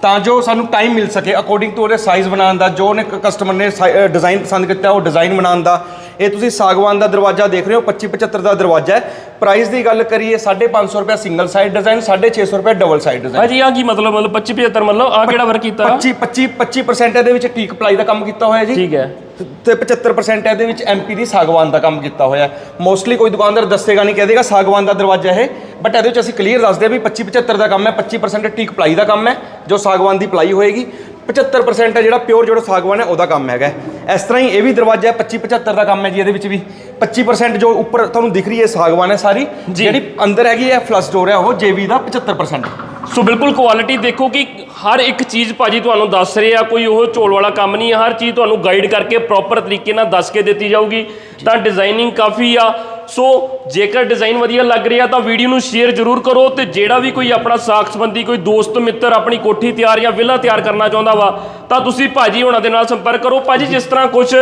ਤਾਂ ਜੋ ਸਾਨੂੰ ਟਾਈਮ ਮਿਲ ਸਕੇ ਅਕੋਰਡਿੰਗ ਟੂ ਉਹਦੇ ਸਾਈਜ਼ ਬਣਾਉਣ ਦਾ ਜੋ ਉਹਨੇ ਕਸਟਮਰ ਨੇ ਡਿਜ਼ਾਈਨ ਪਸੰਦ ਕੀਤਾ ਉਹ ਡਿਜ਼ਾਈਨ ਬਣਾਉਣ ਦਾ। ਇਹ ਤੁਸੀਂ ਸਾਗਵਾਨ ਦਾ ਦਰਵਾਜ਼ਾ ਦੇਖ ਰਹੇ ਹੋ 25 75 ਦਾ ਦਰਵਾਜ਼ਾ ਹੈ। ਪ੍ਰਾਈਸ ਦੀ ਗੱਲ ਕਰੀਏ 550 ਰੁਪਏ ਸਿੰਗਲ ਸਾਈਡ ਡਿਜ਼ਾਈਨ 650 ਰੁਪਏ ਡਬਲ ਸਾਈਡ ਡਿਜ਼ਾਈਨ ਭਾਜੀ ਆ ਕੀ ਮਤਲਬ ਮਤਲਬ 25 75 ਮਤਲਬ ਆ ਕਿਹੜਾ ਵਰਕ ਕੀਤਾ? 25 25 25% ਇਹਦੇ ਵਿੱਚ ਟੀਕ ਪਲਾਈ ਦਾ ਕੰਮ ਕੀਤਾ ਹੋਇਆ ਜੀ। ਠੀਕ ਹੈ। ਤੇ 75% ਇਹਦੇ ਵਿੱਚ ਐਮਪੀ ਦੀ ਸਾਗਵਾਨ ਦਾ ਕੰਮ ਕੀਤਾ ਹੋਇਆ ਮੋਸਟਲੀ ਕੋਈ ਦੁਕਾਨਦਾਰ ਦੱਸੇਗਾ ਨਹੀਂ ਕਹਦੇਗਾ ਸਾਗਵਾਨ ਦਾ ਦਰਵਾਜ਼ਾ ਇਹ ਬਟ ਇਹਦੇ ਵਿੱਚ ਅਸੀਂ ਕਲੀਅਰ ਦੱਸਦੇ ਆ ਵੀ 25 75 ਦਾ ਕੰਮ ਹੈ 25% ਟੀਕ ਪਲਾਈ ਦਾ ਕੰਮ ਹੈ ਜੋ ਸਾਗਵਾਨ ਦੀ ਪਲਾਈ ਹੋਏਗੀ। 75% ਹੈ ਜਿਹੜਾ ਪਿਓਰ ਜਿਹੜਾ ਸਾਗਵਾਨ ਹੈ ਉਹਦਾ ਕੰਮ ਹੈਗਾ ਇਸ ਤਰ੍ਹਾਂ ਹੀ ਇਹ ਵੀ ਦਰਵਾਜ਼ਾ ਹੈ 25 75 ਦਾ ਕੰਮ ਹੈ ਜੀ ਇਹਦੇ ਵਿੱਚ ਵੀ। 25% ਜੋ ਉੱਪਰ ਤੁਹਾਨੂੰ ਦਿਖ ਰਹੀ ਹੈ ਸਾਗਵਾਨ ਹੈ ਸਾਰੀ। ਜਿਹੜੀ ਅੰਦਰ ਹੈਗੀ ਹੈ ਫਲਸ਼ ਡੋਰ ਹੈ ਉਹ ਜੇਵੀ ਦਾ 75% ਸੋ ਬਿਲਕੁਲ ਕੁਆਲਿਟੀ ਦੇਖੋ ਕਿ ਹਰ ਇੱਕ ਚੀਜ਼ ਭਾਜੀ ਤੁਹਾਨੂੰ ਦੱਸ ਰਹੇ ਆ, ਕੋਈ ਉਹ ਝੋਲ ਵਾਲਾ ਕੰਮ ਨਹੀਂ ਹੈ ਹਰ ਚੀਜ਼ ਤੁਹਾਨੂੰ ਗਾਈਡ ਕਰਕੇ ਪ੍ਰੋਪਰ ਤਰੀਕੇ ਨਾਲ ਦੱਸ ਕੇ ਦਿੱਤੀ ਜਾਊਗੀ। ਤਾਂ ਡਿਜ਼ਾਈਨਿੰਗ ਕਾਫੀ ਆ। ਸੋ ਜੇਕਰ ਡਿਜ਼ਾਈਨ ਵਧੀਆ ਲੱਗ ਰਿਹਾ ਤਾਂ ਵੀਡੀਓ ਨੂੰ ਸ਼ੇਅਰ ਜ਼ਰੂਰ ਕਰੋ ਤੇ ਜਿਹੜਾ ਵੀ ਕੋਈ ਆਪਣਾ ਸਾਖ ਸੰਬੰਧੀ ਕੋਈ ਦੋਸਤ, ਮਿੱਤਰ, ਆਪਣੀ ਕੋਠੀ ਤਿਆਰ ਜਾਂ ਵਿਲਾ ਤਿਆਰ ਕਰਨਾ ਚਾਹੁੰਦਾ ਵਾ, ਤਾਂ ਤੁਸੀਂ ਭਾਜੀ ਉਹਨਾਂ ਦੇ ਨਾਲ ਸੰਪਰਕ ਕਰੋ। ਭਾਜੀ, ਜਿਸ ਤਰ੍ਹਾਂ ਕੁਝ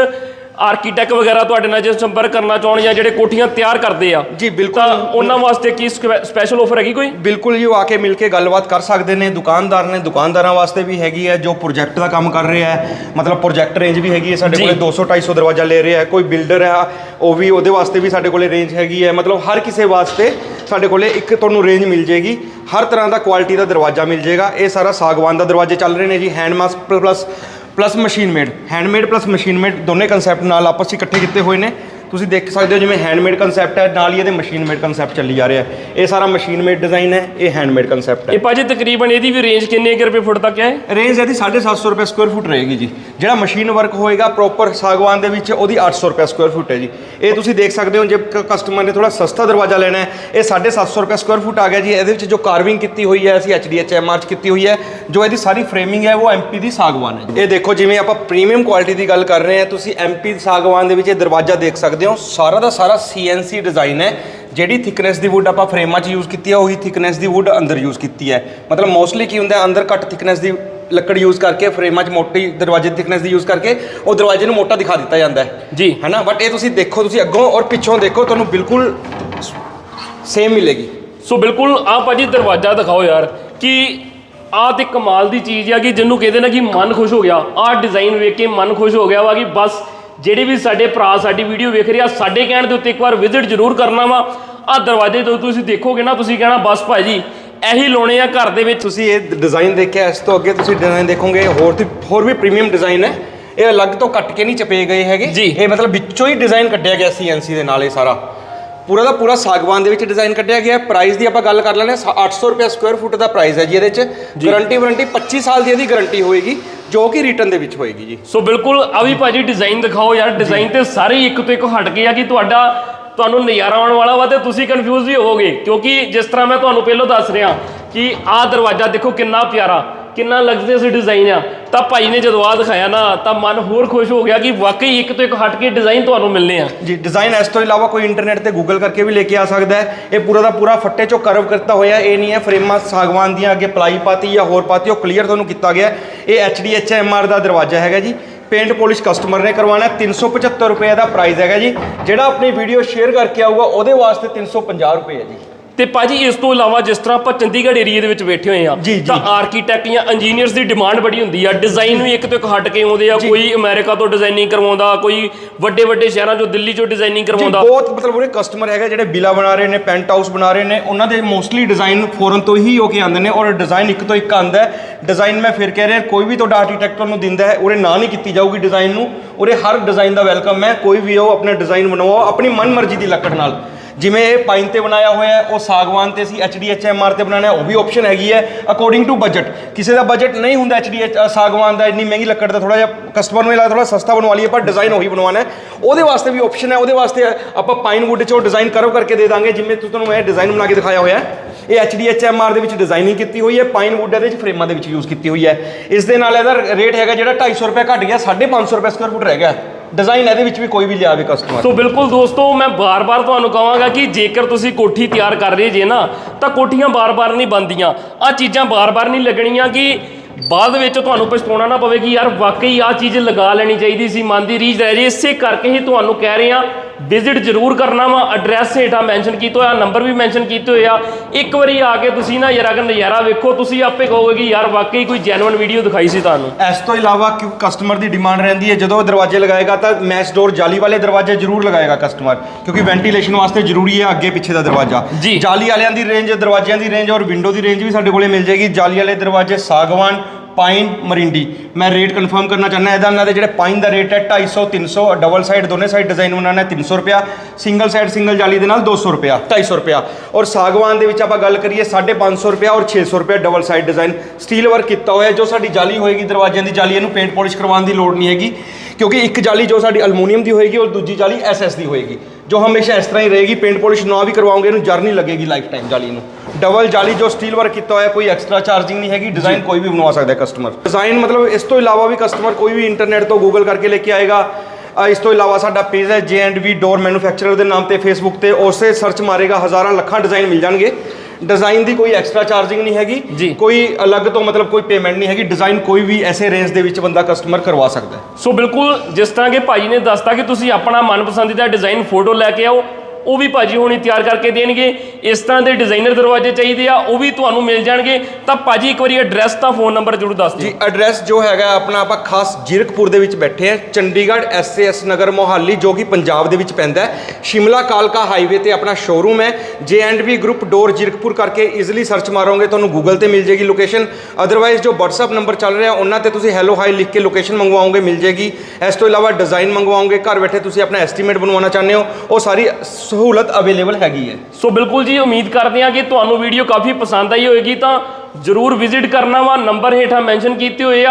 ਆਰਕੀਟੈਕਟ ਵਗੈਰਾ ਤੁਹਾਡੇ ਨਾਲ ਜੇ ਸੰਪਰਕ ਕਰਨਾ ਚਾਹਣ ਜਾਂ ਜਿਹੜੇ ਕੋਠੀਆਂ ਤਿਆਰ ਕਰਦੇ ਆ ਜੀ, ਬਿਲਕੁਲ। ਤਾਂ ਉਹਨਾਂ ਵਾਸਤੇ ਕੀ ਸਪੈਸ਼ਲ ਆਫਰ ਹੈਗੀ ਕੋਈ? ਬਿਲਕੁਲ ਜੀ ਉਹ ਆ ਕੇ ਮਿਲ ਕੇ ਗੱਲਬਾਤ ਕਰ ਸਕਦੇ ਨੇ। ਦੁਕਾਨਦਾਰ ਨੇ ਦੁਕਾਨਦਾਰਾਂ ਵਾਸਤੇ ਵੀ ਹੈਗੀ ਹੈ ਜੋ ਪ੍ਰੋਜੈਕਟ ਦਾ ਕੰਮ ਕਰ ਰਿਹਾ ਹੈ। ਮਤਲਬ ਪ੍ਰੋਜੈਕਟ ਰੇਂਜ ਵੀ ਹੈਗੀ ਹੈ ਸਾਡੇ। ਕੋਲੇ 200 250 ਦਰਵਾਜ਼ਾ ਲੈ ਰਿਹਾ ਹੈ। ਕੋਈ ਬਿਲਡਰ ਹੈ ਉਹ ਵੀ ਉਹਦੇ ਵਾਸਤੇ ਵੀ ਸਾਡੇ ਕੋਲੇ ਰੇਂਜ ਹੈਗੀ ਹੈ। ਮਤਲਬ ਹਰ ਕਿਸੇ ਵਾਸਤੇ ਸਾਡੇ ਕੋਲੇ ਇੱਕ ਤੁਹਾਨੂੰ ਰੇਂਜ ਮਿਲ ਜੇਗੀ ਹਰ ਤਰ੍ਹਾਂ ਦਾ ਕੁਆਲਿਟੀ ਦਾ ਦਰਵਾਜ਼ਾ ਮਿਲ ਜੇਗਾ ਇਹ ਸਾਰਾ ਸਾਗਵਾਨ ਦਾ ਦਰਵਾਜ਼ੇ ਚੱਲ ਰਹੇ ਨੇ ਜੀ hand mask plus plus machine made handmade plus machine made ਦੋਨੇ ਕਨਸੈਪਟ ਨਾਲ ਆਪਸ ਵਿੱਚ ਇਕੱਠੇ ਕੀਤੇ ਹੋਏ ਨੇ। ਤੁਸੀਂ ਦੇਖ ਸਕਦੇ ਹੋ ਜਿਵੇਂ ਹੈਂਡਮੇਡ ਕਨਸੈਪਟ ਹੈ ਨਾਲ ਹੀ ਇਹਦੇ ਮਸ਼ੀਨ ਮੇਡ ਕਨਸੈਪਟ ਚੱਲੀ ਜਾ ਰਿਹਾ ਹੈ। ਇਹ ਸਾਰਾ ਮਸ਼ੀਨ ਮੇਡ ਡਿਜ਼ਾਈਨ ਹੈ ਇਹ ਹੈਂਡਮੇਡ ਕਨਸੈਪਟ ਹੈ। ਇਹ ਭਾਜੀ ਤਕਰੀਬਨ ਇਹਦੀ ਵੀ ਰੇਂਜ ਕਿੰਨੇ ਕੁ ਰੁਪਏ ਫੁੱਟ ਤੱਕ ਹੈ? ਰੇਂਜ ਇਹਦੀ 750 ਰੁਪਏ ਸਕੁਅਰ ਫੁੱਟ ਰਹੇਗੀ ਜੀ। ਜਿਹੜਾ ਮਸ਼ੀਨ ਵਰਕ ਹੋਏਗਾ ਪ੍ਰੋਪਰ ਸਾਗਵਾਨ ਦੇ ਵਿੱਚ ਉਹਦੀ 800 ਰੁਪਏ ਸਕੁਅਰ ਫੁੱਟ ਹੈ ਜੀ। ਇਹ ਤੁਸੀਂ ਦੇਖ ਸਕਦੇ ਹੋ ਜੇ ਕਸਟਮਰ ਨੇ ਥੋੜਾ ਸਸਤਾ ਦਰਵਾਜ਼ਾ ਲੈਣਾ ਹੈ ਇਹ 750 ਰੁਪਏ ਸਕੁਅਰ ਫੁੱਟ ਆ ਗਿਆ ਜੀ। ਇਹਦੇ ਵਿੱਚ ਜੋ ਕਾਰਵਿੰਗ ਕੀਤੀ ਹੋਈ ਹੈ ਅਸੀਂ HDHMR ਚ ਕੀਤੀ ਹੋਈ ਹੈ ਜੋ ਇਹਦੀ ਸਾਰੀ ਫਰੇਮਿੰਗ ਹੈ ਉਹ MP ਦੀ ਸਾਗਵਾਨ ਹੈ। ਇਹ ਦੇਖੋ ਜਿਵੇਂ ਆਪਾਂ ਪ੍ਰੀਮੀਅਮ ਕੁਆਲਿਟੀ ਦੀ ਗੱਲ ਕਰ ਰਹੇ ਹਾਂ ਤੁਸੀਂ MP ਸਾਗਵਾਨ ਦੇ ਵਿੱਚ ਇਹ ਦਰਵਾਜ਼ਾ ਦੇਖ ਸਕਦੇ ਹੋ। ਸਾਰਾ ਦਾ ਸਾਰਾ CNC ਡਿਜ਼ਾਈਨ ਹੈ। ਜਿਹੜੀ ਥਿਕਨੈਸ ਦੀ ਵੁੱਡ ਆਪਾਂ ਫਰੇਮਾਂ 'ਚ ਯੂਜ਼ ਕੀਤੀ ਹੈ ਉਹੀ ਥਿਕਨੈਸ ਦੀ ਵੁੱਡ ਅੰਦਰ ਯੂਜ਼ ਕੀਤੀ ਹੈ। ਮਤਲਬ ਮੋਸਟਲੀ ਕੀ ਹੁੰਦਾ ਅੰਦਰ ਘੱਟ ਥਿਕਨੈਸ ਦੀ ਲੱਕੜ ਯੂਜ਼ ਕਰਕੇ ਫਰੇਮਾਂ 'ਚ ਮੋਟੀ ਦਰਵਾਜ਼ੇ ਦੀ ਥਿਕਨੈਸ ਦੀ ਯੂਜ਼ ਕਰਕੇ ਉਹ ਦਰਵਾਜ਼ੇ ਨੂੰ ਮੋਟਾ ਦਿਖਾ ਦਿੱਤਾ ਜਾਂਦਾ ਹੈ। ਜੀ। ਹੈਨਾ? ਬਟ ਇਹ ਤੁਸੀਂ ਦੇਖੋ ਤੁਸੀਂ ਅੱਗੋਂ ਔਰ ਪਿੱਛੋਂ ਦੇਖੋ ਤੁਹਾਨੂੰ ਬਿਲਕੁਲ ਸੇਮ ਮਿਲੇਗੀ। ਸੋ ਬਿਲਕੁਲ ਆ ਭਾਜੀ ਦਰਵਾਜ਼ਾ ਦਿਖਾਓ ਯਾਰ ਕਿ ਆਹ ਤੇ ਕਮਾਲ ਦੀ ਚੀਜ਼ ਆ ਕਿ ਜਿਹਨੂੰ ਕਹਿੰਦੇ ਨਾ ਕਿ ਮਨ ਖੁਸ਼ ਹੋ ਗਿਆ। ਆਹ ਡਿਜ਼ਾਈਨ ਵੇਖ ਕੇ ਮਨ ਖੁਸ਼ ਹੋ ਗਿਆ ਵਾ ਕਿ ਬਸ ਜਿਹੜੇ ਵੀ ਸਾਡੇ ਭਰਾ ਸਾਡੀ ਵੀਡੀਓ ਵੇਖ ਰਹੇ ਆ ਸਾਡੇ ਕਹਿਣ ਦੇ ਉੱਤੇ ਇੱਕ ਵਾਰ ਵਿਜ਼ਿਟ ਜ਼ਰੂਰ ਕਰਨਾ ਵਾ। ਆਹ ਦਰਵਾਜ਼ੇ ਤੋਂ ਤੁਸੀਂ ਦੇਖੋਗੇ ਨਾ ਤੁਸੀਂ ਕਹਿਣਾ ਬਸ ਭਾਜੀ ਇਹੀ ਲਾਉਣੇ ਆ ਘਰ ਦੇ ਵਿੱਚ। ਤੁਸੀਂ ਇਹ ਡਿਜ਼ਾਈਨ ਦੇਖਿਆ ਇਸ ਤੋਂ ਅੱਗੇ ਤੁਸੀਂ ਡਿਜ਼ਾਈਨ ਦੇਖੋਗੇ ਹੋਰ ਤੇ ਹੋਰ ਵੀ ਪ੍ਰੀਮੀਅਮ ਡਿਜ਼ਾਈਨ ਹੈ। ਇਹ ਅਲੱਗ ਤੋਂ ਕੱਟ ਕੇ ਨਹੀਂ ਚਪੇ ਗਏ ਹੈਗੇ। ਇਹ ਮਤਲਬ ਵਿੱਚੋਂ ਹੀ ਡਿਜ਼ਾਈਨ ਕੱਢਿਆ ਗਿਆ ਸੀਐਨਸੀ ਦੇ ਨਾਲ ਇਹ ਸਾਰਾ। ਪੂਰਾ ਦਾ ਪੂਰਾ ਸਾਗਵਾਨ ਦੇ ਵਿੱਚ ਡਿਜ਼ਾਈਨ ਕੱਢਿਆ ਗਿਆ ਪ੍ਰਾਈਸ ਦੀ ਆਪਾਂ ਗੱਲ ਕਰ ਲੈਂਦੇ ਹਾਂ। 800 ਰੁਪਏ ਸਕੁਅਰ ਫੁੱਟ ਦਾ ਪ੍ਰਾਈਸ ਹੈ ਜੀ ਇਹਦੇ ਚ। ਗਾਰੰਟੀ ਵਾਰੰਟੀ 25 ਸਾਲ ਦੀ ਇਹਦੀ ਗਾਰੰਟੀ ਹੋਏਗੀ ਜੋ ਕਿ ਰਿਟਰਨ ਦੇ ਵਿੱਚ ਹੋਏਗੀ ਜੀ। ਸੋ ਬਿਲਕੁਲ ਆ ਵੀ ਭਾਜੀ ਡਿਜ਼ਾਈਨ ਦਿਖਾਓ ਯਾਰ। ਡਿਜ਼ਾਈਨ ਤੇ ਸਾਰੇ ਹੀ ਇੱਕ ਤੋਂ ਇੱਕ ਹਟ ਗਏ ਆ ਕਿ ਤੁਹਾਡਾ ਤੁਹਾਨੂੰ ਨਜ਼ਾਰਾ ਆਉਣ ਵਾਲਾ ਵਾ ਤੇ ਤੁਸੀਂ ਕਨਫਿਊਜ਼ ਵੀ ਹੋਵੋਗੇ। ਕਿਉਂਕਿ ਜਿਸ ਤਰ੍ਹਾਂ ਮੈਂ ਤੁਹਾਨੂੰ ਪਹਿਲਾਂ ਦੱਸ ਰਿਹਾ ਕਿ ਆਹ ਦਰਵਾਜ਼ਾ ਦੇਖੋ ਕਿੰਨਾ ਪਿਆਰਾ ਕਿੰਨਾ ਲਗਜ਼ਰੀਅਸ ਡਿਜ਼ਾਈਨ ਆ। ਤਾਂ ਭਾਈ ਨੇ ਜਦੋਂ ਆ ਦਿਖਾਇਆ ਨਾ, ਤਾਂ ਮਨ ਹੋਰ ਖੁਸ਼ ਹੋ ਗਿਆ ਕਿ ਵਾਕਈ ਇੱਕ ਤੋਂ ਇੱਕ ਹਟ ਕੇ ਡਿਜ਼ਾਈਨ ਤੁਹਾਨੂੰ ਮਿਲਨੇ ਆ ਜੀ ਡਿਜ਼ਾਈਨ ਇਸ ਤੋਂ ਇਲਾਵਾ ਕੋਈ ਇੰਟਰਨੈਟ ਤੇ ਗੂਗਲ ਕਰਕੇ ਵੀ ਲੈ ਕੇ ਆ ਸਕਦਾ ਹੈ ਇਹ ਪੂਰਾ ਦਾ ਪੂਰਾ ਫੱਟੇ ਚੋਂ ਕਰਵ ਕਰਤਾ ਹੋਇਆ ਇਹ ਨਹੀਂ ਹੈ ਫਰੇਮਾਂ ਸਾਗਵਾਨ ਦੀਆਂ, ਅੱਗੇ ਪਲਾਈ ਪਾਤੀ ਜਾਂ ਹੋਰ ਪਾਤੀ, ਉਹ ਕਲੀਅਰ ਤੁਹਾਨੂੰ ਕੀਤਾ ਗਿਆ ਹੈ। ਇਹ HDHMR ਦਾ ਦਰਵਾਜ਼ਾ ਹੈਗਾ ਜੀ ਪੇਂਟ ਪੋਲਿਸ਼ ਕਸਟਮਰ ਨੇ ਕਰਵਾਉਣਾ ਹੈ। 375 ਰੁਪਏ ਦਾ ਪ੍ਰਾਈਸ ਹੈਗਾ ਜੀ ਜਿਹੜਾ ਆਪਣੀ ਵੀਡੀਓ ਸ਼ੇਅਰ ਕਰਕੇ ਆਊਗਾ, ਉਹਦੇ ਵਾਸਤੇ 350 ਰੁਪਏ ਹੈ ਜੀ ਤੇ ਭਾਜੀ ਇਸ ਤੋਂ ਇਲਾਵਾ ਜਿਸ ਤਰ੍ਹਾਂ ਆਪਾਂ ਚੰਡੀਗੜ੍ਹ ਏਰੀਆ ਦੇ ਵਿੱਚ ਬੈਠੇ ਹੋਏ ਆ। ਤਾਂ ਆਰਕੀਟੈਕਟ ਜਾਂ ਇੰਜੀਨੀਅਰਸ ਦੀ ਡਿਮਾਂਡ ਬੜੀ ਹੁੰਦੀ ਆ। ਡਿਜ਼ਾਈਨ ਵੀ ਇੱਕ ਤੋਂ ਇੱਕ ਹਟ ਕੇ ਆਉਂਦੇ ਆ। ਕੋਈ ਅਮਰੀਕਾ ਤੋਂ ਡਿਜ਼ਾਈਨਿੰਗ ਕਰਵਾਉਂਦਾ ਕੋਈ ਵੱਡੇ ਵੱਡੇ ਸ਼ਹਿਰਾਂ ਚੋਂ ਦਿੱਲੀ ਚੋਂ ਡਿਜ਼ਾਈਨਿੰਗ ਕਰਵਾਉਂਦਾ। ਬਹੁਤ ਮਤਲਬ ਉਹਦੇ ਕਸਟਮਰ ਹੈਗੇ ਜਿਹੜੇ ਬਿਲਾ ਬਣਾ ਰਹੇ ਨੇ ਪੈਂਟ ਹਾਊਸ ਬਣਾ ਰਹੇ ਨੇ ਉਹਨਾਂ ਦੇ ਮੋਸਟਲੀ ਡਿਜ਼ਾਈਨ ਫੋਰਨ ਤੋਂ ਹੀ ਹੋ ਕੇ ਆਉਂਦੇ ਨੇ ਔਰ ਡਿਜ਼ਾਈਨ ਇੱਕ ਤੋਂ ਇੱਕ ਆਉਂਦਾ ਹੈ। ਡਿਜ਼ਾਈਨ ਮੈਂ ਫਿਰ ਕਹਿ ਰਿਹਾ ਕੋਈ ਵੀ ਤੁਹਾਡਾ ਆਰਕੀਟੈਕਟ ਨੂੰ ਦਿੰਦਾ ਹੈ ਉਹਦੇ ਨਾਂ ਨਹੀਂ ਕੀਤੀ ਜਾਊਗੀ ਡਿਜ਼ਾਈਨ ਨੂੰ। ਉਹਦੇ ਹਰ ਡਿਜ਼ਾਈਨ ਦਾ ਵੈਲਕਮ ਹੈ। ਕੋਈ ਵੀ ਉਹ ਆਪਣਾ ਡਿਜ਼ਾਈਨ ਬਣਵਾਓ ਆਪਣੀ ਮਨਮਰਜ਼ੀ ਦੀ ਲੱਕੜ ਨਾਲ। ਜਿਵੇਂ ਇਹ ਪਾਈਨ ਤੇ ਬਣਾਇਆ ਹੋਇਆ ਹੈ ਉਹ ਸਾਗਵਾਨ ਤੇ ਅਸੀਂ HDHMR ਤੇ ਬਣਾਉਣਾ ਉਹ ਵੀ ਆਪਸ਼ਨ ਹੈਗੀ ਹੈ ਅਕੋਰਡਿੰਗ ਟੂ ਬਜਟ ਕਿਸੇ ਦਾ ਬਜਟ ਨਹੀਂ ਹੁੰਦਾ HDH ਅ, ਸਾਗਵਾਨ ਦਾ ਇੰਨੀ ਮਹਿੰਗੀ ਲੱਕੜ ਦਾ ਥੋੜਾ ਜਿਹਾ ਕਸਟਮਰ ਨੂੰ ਇਹ ਲੱਗਦਾ ਥੋੜਾ ਸਸਤਾ ਬਣਵਾ ਲਈਏ ਪਰ ਡਿਜ਼ਾਈਨ ਉਹੀ ਬਣਵਾਉਣਾ ਹੈ। ਉਹਦੇ ਵਾਸਤੇ ਵੀ ਆਪਸ਼ਨ ਹੈ ਉਹਦੇ ਵਾਸਤੇ ਆਪਾਂ ਪਾਈਨ ਵੁੱਡ 'ਚ ਉਹ ਡਿਜ਼ਾਈਨ ਕਰਵ ਕਰਕੇ ਦੇ ਦਾਂਗੇ ਜਿਵੇਂ ਤੁਸੀਂ ਤੁਹਾਨੂੰ ਇਹ ਡਿਜ਼ਾਈਨ ਬਣਾ ਕੇ ਦਿਖਾਇਆ ਹੋਇਆ ਹੈ। ਇਹ HDHMR ਦੇ ਵਿੱਚ ਡਿਜ਼ਾਈਨਿੰਗ ਕੀਤੀ ਹੋਈ ਹੈ ਪਾਈਨ ਵੁੱਡ ਦੇ ਵਿੱਚ ਫਰੇਮਾਂ ਦੇ ਵਿੱਚ ਯੂਜ਼ ਕੀਤੀ ਹੋਈ ਹੈ। ਇਸ ਦੇ ਨਾਲ ਇਹਦਾ ਰੇਟ ਹੈਗਾ ਜਿਹੜਾ 250 ਰੁਪਏ ਘਟ ਗਿਆ 550 ਰੁਪਏ ਸਕੁਅਰ ਫੁੱਟ ਰਹਿ ਗਿਆ। ਡਿਜ਼ਾਈਨ ਇਹਦੇ ਵਿੱਚ ਵੀ ਕੋਈ ਵੀ ਲਿਆਵੇ ਕਸਟਮਰ ਸੋ ਬਿਲਕੁਲ ਦੋਸਤੋ, ਮੈਂ ਬਾਰ-ਬਾਰ ਤੁਹਾਨੂੰ ਕਹਾਂਗਾ ਕਿ ਜੇਕਰ ਤੁਸੀਂ ਕੋਠੀ ਤਿਆਰ ਕਰ ਰਹੇ ਜੇ ਨਾ, ਤਾਂ ਕੋਠੀਆਂ ਬਾਰ-ਬਾਰ ਨਹੀਂ ਬਣਦੀਆਂ ਆ ਚੀਜ਼ਾਂ ਬਾਰ-ਬਾਰ ਨਹੀਂ ਲੱਗਣੀਆਂ ਕਿ ਬਾਅਦ ਵਿੱਚ ਤੁਹਾਨੂੰ ਪਛਤਾਉਣਾ ਨਾ ਪਵੇ ਕਿ ਯਾਰ ਵਾਕਈ ਆ ਚੀਜ਼ ਲਗਾ ਲੈਣੀ ਚਾਹੀਦੀ ਸੀ, ਮਨ ਦੀ ਰੀਝ ਰਹਿ ਜੇ। ਇਸੇ ਕਰਕੇ ਹੀ ਤੁਹਾਨੂੰ ਕਹਿ ਰਹੇ ਆ ਵਿਜ਼ਿਟ ਜ਼ਰੂਰ ਕਰਨਾ ਵਾ ਐਡਰੈਸ ਹੇਠਾਂ ਮੈਂਸ਼ਨ ਕੀਤਾ ਹੋਇਆ ਨੰਬਰ ਵੀ ਮੈਂਸ਼ਨ ਕੀਤੇ ਹੋਏ ਆ। ਇੱਕ ਵਾਰੀ ਆ ਕੇ ਤੁਸੀਂ ਨਾ ਯਾਰ ਅਗਰ ਨਜ਼ਾਰਾ ਵੇਖੋ ਤੁਸੀਂ ਆਪੇ ਕਹੋਗੇ ਕਿ ਯਾਰ ਵਾਕਈ ਕੋਈ ਜੈਨੂਇਨ ਵੀਡੀਓ ਦਿਖਾਈ ਸੀ ਤੁਹਾਨੂੰ। ਇਸ ਤੋਂ ਇਲਾਵਾ ਕਿਉਂ ਕਸਟਮਰ ਦੀ ਡਿਮਾਂਡ ਰਹਿੰਦੀ ਹੈ ਜਦੋਂ ਉਹ ਦਰਵਾਜ਼ੇ ਲਗਾਏਗਾ ਤਾਂ ਮੈਸ਼ ਡੋਰ ਜਾਲੀ ਵਾਲੇ ਦਰਵਾਜ਼ੇ ਜ਼ਰੂਰ ਲਗਾਏਗਾ ਕਸਟਮਰ ਕਿਉਂਕਿ ਵੈਂਟੀਲੇਸ਼ਨ ਵਾਸਤੇ ਜ਼ਰੂਰੀ ਹੈ ਅੱਗੇ ਪਿੱਛੇ ਦਾ ਦਰਵਾਜ਼ਾ। ਜੀ। ਜਾਲੀ ਵਾਲਿਆਂ ਦੀ ਰੇਂਜ ਦਰਵਾਜ਼ਿਆਂ ਦੀ ਰੇਂਜ ਔਰ ਵਿੰਡੋ ਦੀ ਰੇਂਜ ਵੀ ਸਾਡੇ ਕੋਲੇ ਮਿਲ ਜਾਏਗੀ। ਜਾਲੀ ਵਾਲੇ ਦਰਵਾਜ਼ੇ ਸਾਗਵਾਨ ਪਾਈਨ ਮਰਿੰਡੀ ਮੈਂ ਰੇਟ ਕਨਫਰਮ ਕਰਨਾ ਚਾਹੁੰਦਾ, ਇਹਦਾ ਇਹਨਾਂ ਦੇ ਜਿਹੜੇ ਪਾਈਨ ਦਾ ਰੇਟ ਹੈ 250 300 ਡਬਲ ਸਾਈਡ ਦੋਨੇ ਸਾਈਡ ਡਿਜ਼ਾਈਨ ਬਣਾਉਣਾ ਹੈ 300 ਰੁਪਿਆ ਸਿੰਗਲ ਸਾਈਡ ਸਿੰਗਲ ਜਾਲੀ ਦੇ ਨਾਲ 200 ਰੁਪਿਆ 250 ਰੁਪਿਆ ਔਰ ਸਾਗਵਾਨ ਦੇ ਵਿੱਚ ਆਪਾਂ ਗੱਲ ਕਰੀਏ 550 ਰੁਪਿਆ ਔਰ 600 ਰੁਪਿਆ double side design steel work ਕੀਤਾ ਹੋਇਆ, ਜੋ ਸਾਡੀ ਜਾਲੀ ਹੋਏਗੀ ਦਰਵਾਜ਼ਿਆਂ ਦੀ ਜਾਲੀ, ਇਹਨੂੰ ਪੇਂਟ ਪਾਲਿਸ਼ ਕਰਵਾਉਣ ਦੀ ਲੋੜ ਨਹੀਂ ਹੈਗੀ। ਕਿਉਂਕਿ ਇੱਕ ਜਾਲੀ ਜੋ ਸਾਡੀ ਅਲਮੋਨੀਅਮ ਦੀ ਹੋਏਗੀ, ਔਰ ਦੂਜੀ ਜਾਲੀ ਐਸਐਸ ਦੀ ਹੋਏਗੀ। ਜੋ ਹਮੇਸ਼ਾ ਇਸ ਤਰ੍ਹਾਂ ਹੀ ਰਹੇਗੀ ਪੇਂਟ ਪਾਲਿਸ਼ ਨਾ ਵੀ ਕਰਵਾਓਗੇ, ਇਹਨੂੰ ਜਰ ਨਹੀਂ ਲੱਗੇਗੀ ਲਾਈਫ ਟਾਈਮ ਜਾਲੀ ਨੂੰ। ਡਬਲ ਜਾਲੀ ਜੋ ਸਟੀਲ ਵਰਕ ਕੀਤਾ ਹੋਇਆ ਕੋਈ ਐਕਸਟਰਾ ਚਾਰਜਿੰਗ ਨਹੀਂ ਹੈਗੀ ਡਿਜ਼ਾਈਨ ਕੋਈ ਵੀ ਬਣਵਾ ਸਕਦਾ ਹੈ ਕਸਟਮਰ ਡਿਜ਼ਾਈਨ ਮਤਲਬ ਇਸ ਤੋਂ ਇਲਾਵਾ ਵੀ ਕਸਟਮਰ ਕੋਈ ਵੀ ਇੰਟਰਨੈਟ ਤੋਂ ਗੂਗਲ ਕਰਕੇ ਲੈ ਕੇ ਆਏਗਾ। ਇਸ ਤੋਂ ਇਲਾਵਾ ਸਾਡਾ ਪੇਜ ਹੈ J&V ਡੋਰ ਮੈਨੂਫੈਕਚਰਰ ਦੇ ਨਾਮ ਤੇ ਫੇਸਬੁੱਕ ਤੇ ਉਸੇ ਸਰਚ ਮਾਰੇਗਾ ਹਜ਼ਾਰਾਂ ਲੱਖਾਂ ਡਿਜ਼ਾਈਨ ਮਿਲ ਜਾਣਗੇ। ਡਿਜ਼ਾਈਨ ਦੀ ਕੋਈ ਐਕਸਟਰਾ ਚਾਰਜਿੰਗ ਨਹੀਂ ਹੈਗੀ। ਜੀ। ਕੋਈ ਅਲੱਗ ਤੋਂ ਮਤਲਬ ਕੋਈ ਪੇਮੈਂਟ ਨਹੀਂ ਹੈਗੀ। ਡਿਜ਼ਾਈਨ ਕੋਈ ਵੀ ਐਸੇ ਰੇਂਜ ਦੇ ਵਿੱਚ ਬੰਦਾ ਕਸਟਮਰ ਕਰਵਾ ਸਕਦਾ ਸੋ ਬਿਲਕੁਲ ਜਿਸ ਤਰ੍ਹਾਂ ਕਿ ਭਾਈ ਨੇ ਦੱਸਤਾ ਕਿ ਤੁਸੀਂ ਆਪਣਾ ਮਨਪਸੰਦੀਦਾ ਡਿਜ਼ਾਈਨ ਫੋਟੋ ਲੈ ਕੇ ਆਓ ਉਹ ਵੀ ਭਾਜੀ ਹੁਣੀ ਤਿਆਰ ਕਰਕੇ ਦੇਣਗੇ। ਇਸ ਤਰ੍ਹਾਂ ਦੇ ਡਿਜ਼ਾਈਨਰ ਦਰਵਾਜ਼ੇ ਚਾਹੀਦੇ ਆ, ਉਹ ਵੀ ਤੁਹਾਨੂੰ ਮਿਲ ਜਾਣਗੇ। ਤਾਂ ਭਾਜੀ ਇੱਕ ਵਾਰੀ ਐਡਰੈਸ ਤਾਂ ਫੋਨ ਨੰਬਰ ਜ਼ਰੂਰ ਦੱਸ ਦਿਓ। ਜੀ ਐਡਰੈਸ ਜੋ ਹੈਗਾ ਆਪਣਾ ਆਪਾਂ ਖਾਸ ਜੀਰਕਪੁਰ ਦੇ ਵਿੱਚ ਬੈਠੇ ਆ। ਚੰਡੀਗੜ੍ਹ ਐਸਏਐਸ ਨਗਰ ਮੋਹਾਲੀ, ਜੋ ਕਿ ਪੰਜਾਬ ਦੇ ਵਿੱਚ ਪੈਂਦਾ ਹੈ। ਸ਼ਿਮਲਾ ਕਾਲਕਾ ਹਾਈਵੇ ਤੇ ਆਪਣਾ ਸ਼ੋਰੂਮ ਹੈ। J and V group door Zirakpur ਕਰਕੇ ਈਜ਼ੀਲੀ ਸਰਚ ਮਾਰੋਗੇ, ਤੁਹਾਨੂੰ ਗੂਗਲ ਤੇ ਮਿਲ ਜੇਗੀ ਲੋਕੇਸ਼ਨ ਅਦਰਵਾਈਜ਼ ਜੋ WhatsApp ਨੰਬਰ ਚੱਲ ਰਿਹਾ, ਉਹਨਾਂ ਤੇ ਤੁਸੀਂ ਹੈਲੋ ਹਾਈ ਲਿਖ ਕੇ ਲੋਕੇਸ਼ਨ ਮੰਗਵਾਓਗੇ, ਮਿਲ ਜੇਗੀ ਇਸ ਤੋਂ ਇਲਾਵਾ ਡਿਜ਼ਾਈਨ ਮੰਗਵਾਓਗੇ, ਘਰ ਬੈਠੇ ਤੁਸੀਂ ਆਪਣਾ ਐਸਟੀਮੇਟ ਬਣਵਾਉਣਾ ਚਾਹੁੰਦੇ ਹੋ। ਉਹ ਸਾਰੀ ਸਹੂਲਤ ਅਵੇਲੇਬਲ ਹੈਗੀ ਹੈ। ਸੋ ਬਿਲਕੁਲ ਜੀ, ਉਮੀਦ ਕਰਦੇ ਹਾਂ ਕਿ ਤੁਹਾਨੂੰ ਵੀਡੀਓ ਕਾਫੀ ਪਸੰਦ ਆਈ ਹੋਏਗੀ, ਤਾਂ ਜਰੂਰ ਵਿਜ਼ਿਟ ਕਰਨਾ ਵਾ ਨੰਬਰ ਹੇਠਾਂ ਮੈਂਸ਼ਨ ਕੀਤੇ ਹੋਏ ਆ।